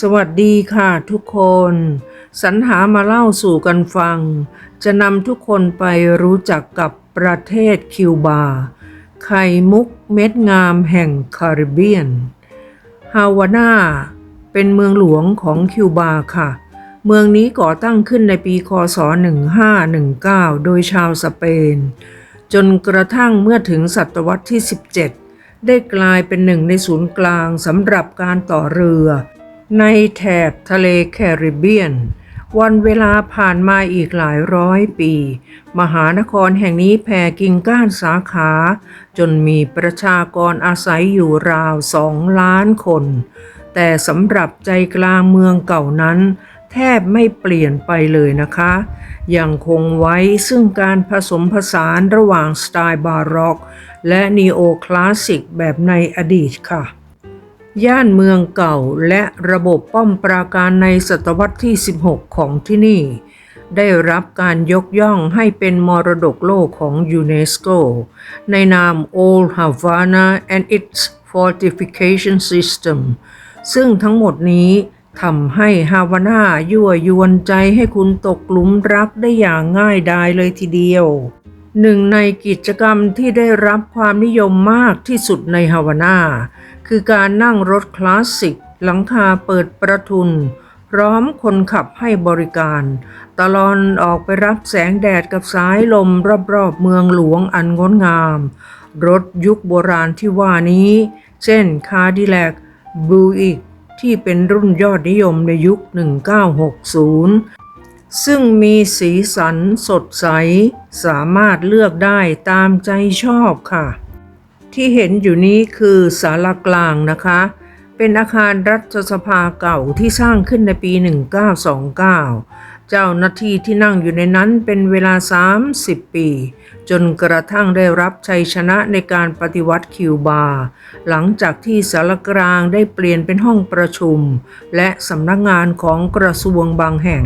สวัสดีค่ะทุกคน สรรหามาเล่าสู่กันฟัง จะนำทุกคนไปรู้จักกับประเทศคิวบา ไข่มุกเม็ดงามแห่งคาริบเบียน ฮาวาน่าเป็นเมืองหลวงของคิวบาค่ะ เมืองนี้ก่อตั้งขึ้นในปีคศ 1519 โดยชาวสเปน จนกระทั่งเมื่อถึงศตวรรษที่ 17 ได้กลายเป็นหนึ่งในศูนย์กลางสำหรับการต่อเรือ ในแถบทะเลแคริบเบียน วันเวลาผ่านมาอีกหลายร้อยปี มหานครแห่งนี้แผ่กิ่งก้านสาขา จนมีประชากรอาศัยอยู่ราวสองล้านคน แต่สำหรับใจกลางเมืองเก่านั้น แทบไม่เปลี่ยนไปเลยนะคะ ยังคงไว้ซึ่งการผสมผสานระหว่างสไตล์บาร็อก และนีโอคลาสสิกแบบในอดีตค่ะ ย่านเมืองเก่าและระบบป้อมปราการในศตวรรษที่ 16 ของที่นี่ ได้รับการยกย่องให้เป็นมรดกโลกของยูเนสโก ในนาม Old Havana and its Fortification System ซึ่งทั้งหมดนี้ทำให้ฮาวาน่ายั่วยวนใจให้คุณตกหลุมรักได้อย่างง่ายดายเลยทีเดียว หนึ่งในกิจกรรมที่ได้รับความนิยมมากที่สุดในฮาวาน่า คือการนั่งรถคลาสสิก หลังคาเปิดประทุน พร้อมคนขับให้บริการ ตลอดออกไปรับแสงแดดกับสายลมรอบๆเมืองหลวงอันงดงาม รถยุคโบราณที่ว่านี้ เช่นคาดิแลกบูอิกที่เป็นรุ่นยอดนิยมในยุค 1960ซึ่งมีสีสันสดใส สามารถเลือกได้ตามใจชอบค่ะ ที่เห็นอยู่นี้คือศาลากลางนะคะ เป็นอาคารรัฐสภาเก่าที่สร้างขึ้นในปี 1929 เจ้าหน้าที่ที่นั่งอยู่ในนั้นเป็นเวลา 30 ปี จนกระทั่งได้รับชัยชนะในการปฏิวัติคิวบา หลังจากที่สารกลางได้เปลี่ยนเป็นห้องประชุม และสำนักงานของกระทรวงบางแห่ง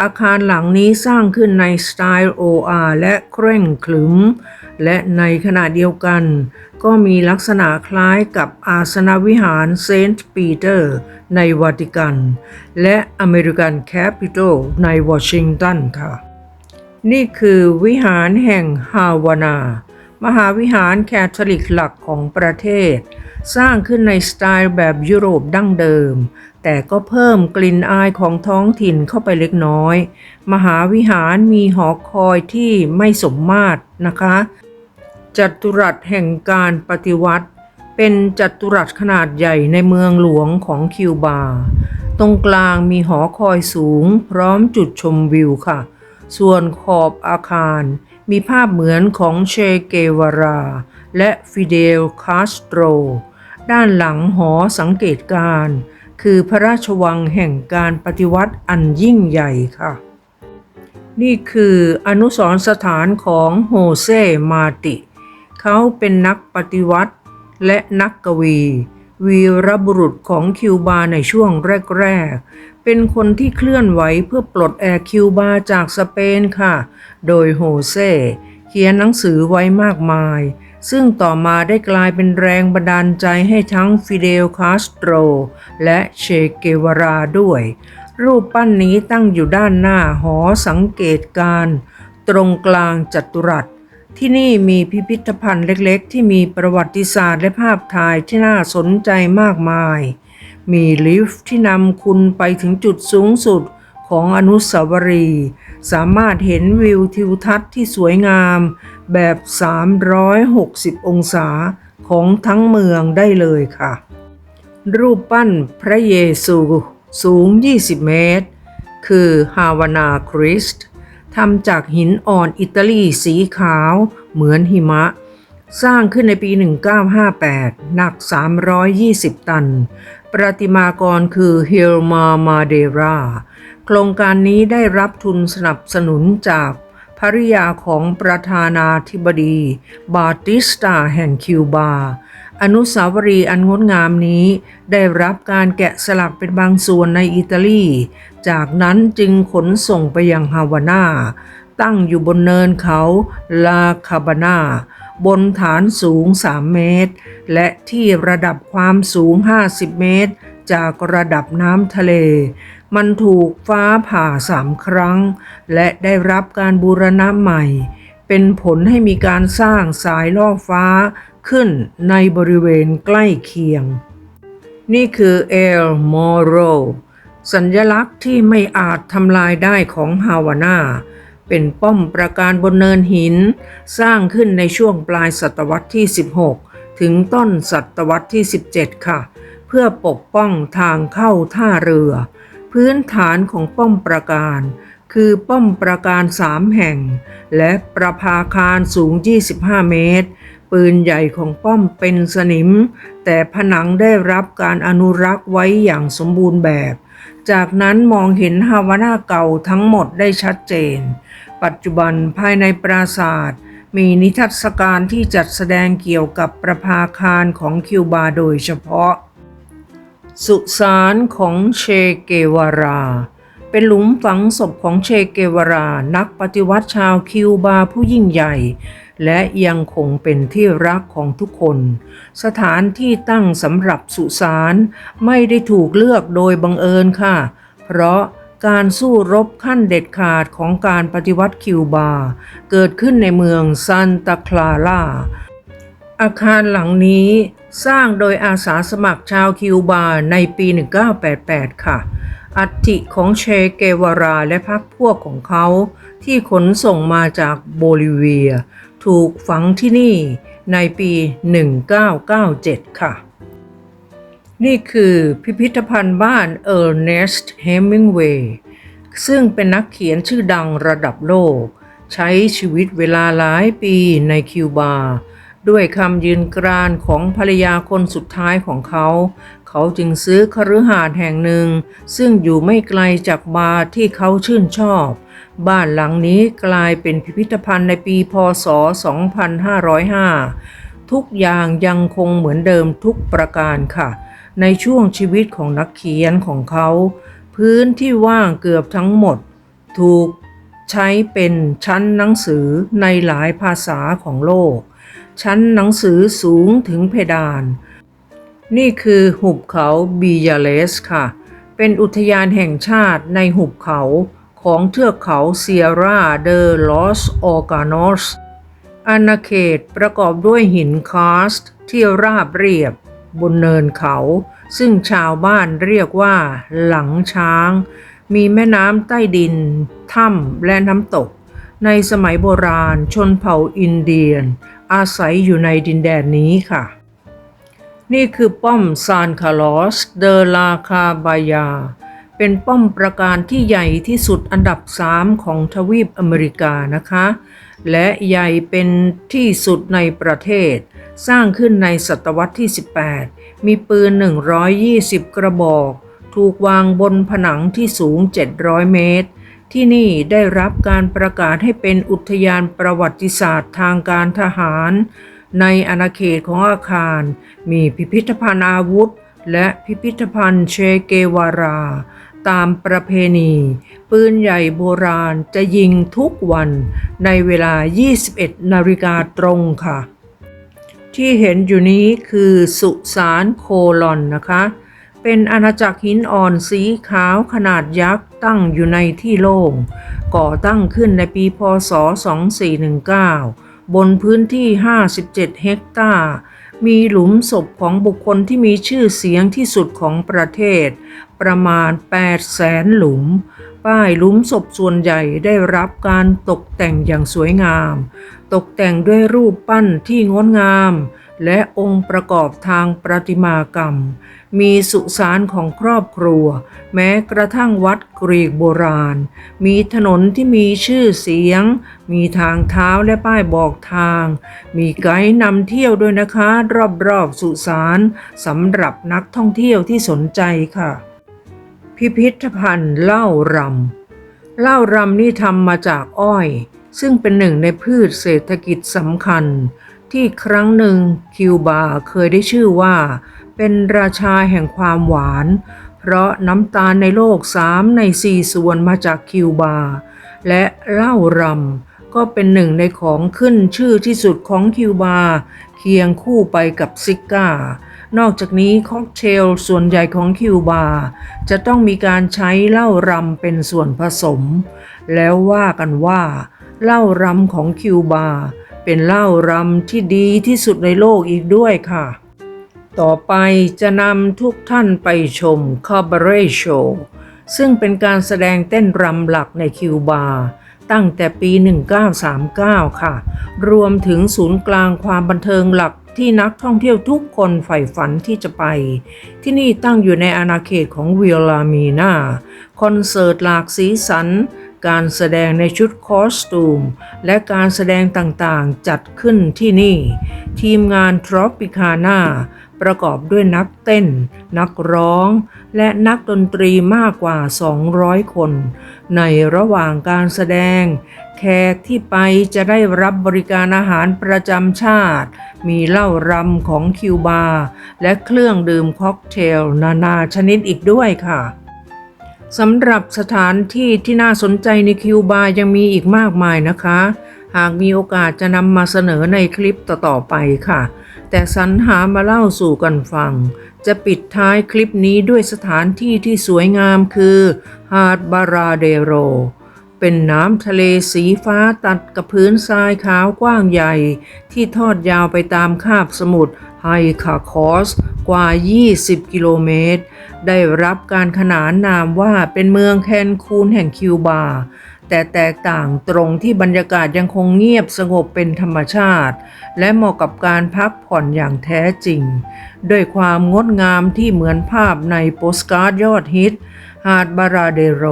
อาคารหลังนี้สร้างขึ้นในสไตล์ OR และเคร่งขรึม และในขณะเดียวกัน ก็มีลักษณะคล้ายกับอาสนวิหารเซนต์ปีเตอร์ในวาติกัน และอเมริกันแคปิตอลในวอชิงตันค่ะ นี่คือวิหารแห่งฮาวานา มหาวิหารแคทอลิกหลักของประเทศ สร้างขึ้นในสไตล์แบบยุโรปดั้งเดิม แต่ก็เพิ่มกลิ่นอายของท้องถิ่นเข้าไปเล็กน้อย มหาวิหารมีหอคอยที่ไม่สมมาตรนะคะจัตุรัสแห่งการปฏิวัติ เป็นจัตุรัสขนาดใหญ่ในเมืองหลวงของคิวบา ตรงกลางมีหอคอยสูงพร้อมจุดชมวิวค่ะ ส่วนขอบอาคาร มีภาพเหมือนของเชเกวารา และฟิเดลคาสโตร ด้านหลังหอสังเกตการ คือพระราชวังแห่งการปฏิวัติอันยิ่งใหญ่ค่ะ นี่คืออนุสรณ์สถานของโฮเซมาติ เขาเป็นนักปฏิวัติและนักกวี วีรบุรุษของคิวบาในช่วงแรก ๆ เป็นคนที่เคลื่อนไหวเพื่อปลดแอกคิวบาจากสเปนค่ะ โดยโฮเซเขียนหนังสือไว้มากมาย ซึ่งต่อมาได้กลายเป็นแรงบันดาลใจให้ทั้งฟิเดลคาสโตรและเชเกวาราด้วย รูปปั้นนี้ตั้งอยู่ด้านหน้าหอสังเกตการณ์ตรงกลางจัตุรัส ที่นี่มีพิพิธภัณฑ์เล็กๆ ที่มีประวัติศาสตร์และภาพถ่ายที่น่าสนใจมากมาย มีลิฟต์ที่นำคุณไปถึงจุดสูงสุด ของอนุสาวรีย์สามารถเห็นวิวทิวทัศน์ที่สวยงามแบบ 360 องศาของทั้งเมืองได้เลยค่ะ รูปปั้นพระเยซูสูง 20 เมตร คือฮาวานาคริสต์ทำจากหินอ่อนอิตาลีสีขาวเหมือนหิมะ สร้างขึ้นในปี 1958 หนัก 320 ตัน ประติมากรคือเฮลมามาเดรา โครงการนี้ได้รับทุนสนับสนุนจากภริยาของประธานาธิบดี บาติสตาแห่งคิวบา อนุสาวรีย์อันงดงามนี้ ได้รับการแกะสลักเป็นบางส่วนในอิตาลี จากนั้นจึงขนส่งไปยังฮาวาน่าตั้งอยู่บนเนินเขาลาคาบานาบนฐานสูง 3 เมตร และที่ระดับความสูง 50 เมตร จากระดับน้ำทะเล มันถูกฟ้าผ่าสามครั้ง และได้รับการบูรณะใหม่ เป็นผลให้มีการสร้างสายล่อฟ้าขึ้นในบริเวณใกล้เคียง นี่คือเอลมอโรสัญลักษณ์ที่ไม่อาจทำลายได้ของฮาวาน่าเป็นป้อมประการบนเนินหิน สร้างขึ้นในช่วงปลายศตวรรษที่ 16 ถึงต้นศตวรรษที่ 17 ค่ะ เพื่อปกป้องทางเข้าท่าเรือ พื้นฐานของป้อมประการ คือป้อมประการสามแห่ง และประภาคารสูง 25 เมตร ปืนใหญ่ของป้อมเป็นสนิม แต่ผนังได้รับการอนุรักษ์ไว้อย่างสมบูรณ์แบบ จากนั้นมองเห็นฮาวาน่าเก่าทั้งหมดได้ชัดเจน ปัจจุบันภายในปราสาทมีนิทรรศการที่จัดแสดงเกี่ยวกับประภาคารของคิวบาโดยเฉพาะ สุสานของเชเกวารา เป็นหลุมฝังศพของเชเกวารา นักปฏิวัติชาวคิวบาผู้ยิ่งใหญ่ และยังคงเป็นที่รักของทุกคน สถานที่ตั้งสำหรับสุสานไม่ได้ถูกเลือกโดยบังเอิญค่ะ เพราะการสู้รบขั้นเด็ดขาดของการปฏิวัติคิวบา เกิดขึ้นในเมืองซันตาคลาร่าอาคารหลังนี้ สร้างโดยอาสาสมัครชาวคิวบาในปี 1988 ค่ะ อัฐิของเชเกวาราและพรรคพวกของเขา ที่ขนส่งมาจากโบลิเวีย ถูกฝังที่นี่ในปี 1997 ค่ะ นี่คือพิพิธภัณฑ์บ้านเออร์เนสต์เฮมิงเวย์ซึ่งเป็นนักเขียนชื่อดังระดับโลก ใช้ชีวิตเวลาหลายปีในคิวบา ด้วยคำยืนกรานของภรรยาคนสุดท้ายของเขา เขาจึงซื้อคฤหาสน์แห่งหนึ่ง ซึ่งอยู่ไม่ไกลจากบาร์ที่เขาชื่นชอบ บ้านหลังนี้กลายเป็นพิพิธภัณฑ์ในปีพศ 2505 ทุกอย่างยังคงเหมือนเดิมทุกประการค่ะ ในช่วงชีวิตของนักเขียนของเขา พื้นที่ว่างเกือบทั้งหมด ถูก ใช้เป็นชั้นหนังสือในหลายภาษาของโลก ชั้นหนังสือสูงถึงเพดาน นี่คือหุบเขาบียาเลสค่ะ เป็นอุทยานแห่งชาติในหุบเขาของเทือกเขาเซียร่าเดอลอสออกานอสอาณาเขตประกอบด้วยหินคาสต์ที่ราบเรียบบนเนินเขา ซึ่งชาวบ้านเรียกว่าหลังช้าง มีแม่น้ำใต้ดิน ถ้ำและน้ำตก ในสมัยโบราณชนเผ่าอินเดียน อาศัยอยู่ในดินแดนนี้ค่ะ นี่คือป้อมซานคาลอสเดลาคาบายา เป็นป้อมประการที่ใหญ่ที่สุดอันดับ3ของทวีปอเมริกานะคะ และใหญ่เป็นที่สุดในประเทศ สร้างขึ้นในศตวรรษที่ 18 มีปืน 120 กระบอก ถูกวางบนผนังที่สูง 700 เมตร ที่นี่ได้รับการประกาศให้เป็นอุทยานประวัติศาสตร์ทางการทหาร ในอาณาเขตของอาคาร มีพิพิธภัณฑ์อาวุธ และพิพิธภัณฑ์เชเกวารา ตามประเพณี ปืนใหญ่โบราณจะยิงทุกวันในเวลา 21 นาฬิกาตรงค่ะ ที่เห็นอยู่นี้คือสุสานโคลอนนะคะ เป็นอาณาจักรหินอ่อนสีขาวขนาดยักษ์ตั้งอยู่ในที่โล่ง ก่อตั้งขึ้นในปีพศ 2419 บนพื้นที่ 57 เฮกตาร์ มีหลุมศพของบุคคลที่มีชื่อเสียงที่สุดของประเทศ ประมาณ 8 แสนหลุม ป้ายหลุมศพส่วนใหญ่ได้รับการตกแต่งอย่างสวยงาม ตกแต่งด้วยรูปปั้นที่งดงาม และองค์ประกอบทางประติมากรรม มีสุสานของครอบครัว แม้กระทั่งวัดกรีกโบราณ มีถนนที่มีชื่อเสียง มีทางเท้าและป้ายบอกทาง มีไกด์นำเที่ยวด้วยนะคะ รอบๆสุสานสำหรับนักท่องเที่ยวที่สนใจค่ะ พิพิธภัณฑ์เล้ารำเล้ารำนี่ทำมาจากอ้อย ซึ่งเป็นหนึ่งในพืชเศรษฐกิจสำคัญ ที่ครั้งหนึ่งคิวบาเคยได้ชื่อว่า เป็นราชาแห่งความหวาน เพราะน้ำตาลในโลกสามในสี่ส่วนมาจากคิวบา และเหล้ารำก็เป็นหนึ่งในของขึ้นชื่อที่สุดของคิวบา เคียงคู่ไปกับซิก้านอกจากนี้ค็อกเทลส่วนใหญ่ของคิวบา จะต้องมีการใช้เหล้ารำเป็นส่วนผสม แล้วว่ากันว่าเหล้ารำของคิวบา เป็นเหล้ารำที่ดีที่สุดในโลกอีกด้วยค่ะ ต่อไปจะนำทุกท่านไปชมคาบาเร่โชว์ซึ่งเป็นการแสดงเต้นรำหลักในคิวบาตั้งแต่ปี 1939 ค่ะ รวมถึงศูนย์กลางความบันเทิงหลักที่นักท่องเที่ยวทุกคนใฝ่ฝันที่จะไป ที่นี่ตั้งอยู่ในอาณาเขตของวิลลามีนาคอนเสิร์ตหลากสีสัน การแสดงในชุดคอสตูม และการแสดงต่างๆ จัดขึ้นที่นี่ ทีมงานทรอปิคาน่าประกอบด้วยนักเต้น นักร้อง และนักดนตรีมากกว่า 200 คน ในระหว่างการแสดง แขกที่ไปจะได้รับบริการอาหารประจำชาติ มีเหล้ารำของคิวบา และเครื่องดื่มค็อกเทลนานาชนิดอีกด้วยค่ะ สำหรับสถานที่ที่น่าสนใจในคิวบายังมีอีกมากมายนะคะ หากมีโอกาสจะนำมาเสนอในคลิปต่อๆไปค่ะ แต่สรรหามาเล่าสู่กันฟัง จะปิดท้ายคลิปนี้ด้วยสถานที่ที่สวยงามคือ หาดบาราเดโร เป็นน้ำทะเลสีฟ้าตัดกับพื้นทรายขาวกว้างใหญ่ ที่ทอดยาวไปตามคาบสมุทรไฮคาคอสกว่า 20 กิโลเมตร ได้รับการขนานนามว่าเป็นเมืองแคนคูนแห่งคิวบา แต่แตกต่างตรงที่บรรยากาศยังคงเงียบสงบเป็นธรรมชาติ และเหมาะกับการพักผ่อนอย่างแท้จริง ด้วยความงดงามที่เหมือนภาพในโปสการ์ดยอดฮิต หาดบาราเดโร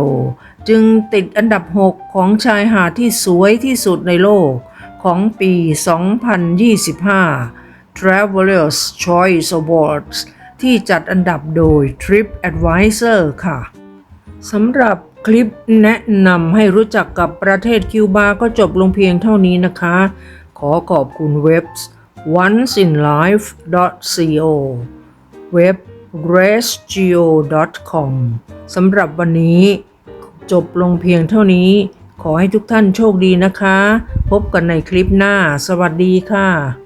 จึงติดอันดับ 6 ของชายหาดที่สวยที่สุดในโลกของปี 2025 Travelers Choice Awards ที่จัดอันดับโดย Trip Advisor ค่ะสำหรับ คลิปแนะนำให้รู้จักกับประเทศคิวบาก็จบลงเพียงเท่านี้นะคะ ขอขอบคุณเว็บ onceinlife.co เว็บ gracegeo.com สำหรับวันนี้จบลงเพียงเท่านี้ ขอให้ทุกท่านโชคดีนะคะ พบกันในคลิปหน้า สวัสดีค่ะ